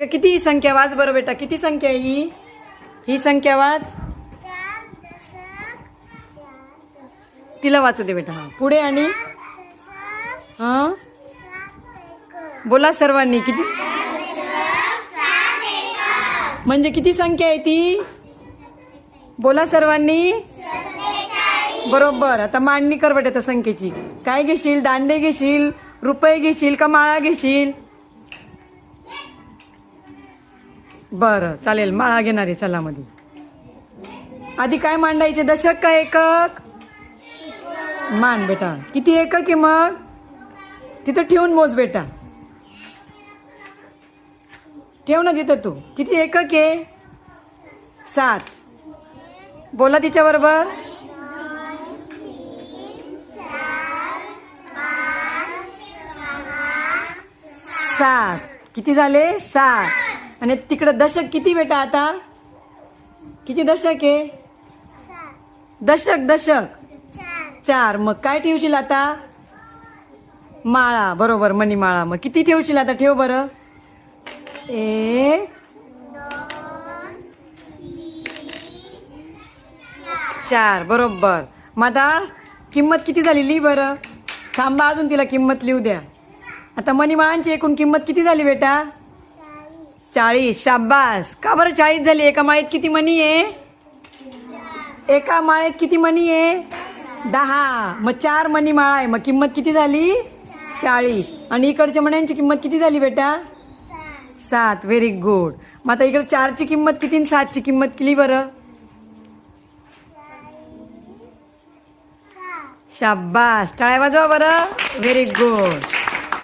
किती ही संख्या? वाच बरं बेटा किती संख्या आहे ही? ही संख्या वाच. तिला वाचू दे बेटा हा. पुढे आणि? हा? बोला सर्वांनी किती? म्हणजे किती संख्या आहे ती? बोला सर्वांनी. बरोबर आता मांडणी कर बेटा त्या संख्येची. काय घेशील? दांडे घेशील? रुपये घेशील? का माळा घेशील? बरं चालेल माळा घेणार आहे चला मध्ये आधी काय मांडायचे? दशक का एकक? मान बेटा. किती एकक आहे मग? तिथं ठेवून मोज बेटा. ठेव ना तिथं तू. किती एकक आहे? सात. बोला तिच्याबरोबर. सात. किती झाले? सात. आणि तिकडं दशक किती बेटा आता? किती दशक आहे दशक दशक. चार. मग काय ठेवशील आता? माळा. बरोबर मणिमाळा. मग किती ठेवशील आता? ठेव बरं. एक चार. बरोबर. मग आता किंमत किती झाली? लिही बरं. थांबा अजून तिला किंमत लिहू द्या. आता मणीमाळांची एकूण किंमत किती झाली बेटा? चाळीस शाब्बास शाबास. का बरं चाळीस झाली? एका माळेत किती मणी आहे? एका माळेत किती मणी आहे? दहा. मग चार मणी माळा आहे. मग किंमत किती झाली? चाळीस. आणि इकडच्या मण्यांची किंमत किती झाली बेटा? सात. व्हेरी गुड मग आता इकडे चारची किंमत किती आणि सातची किंमत किती बरं? शाबास. टाळ्या वाजवा बरं. Very good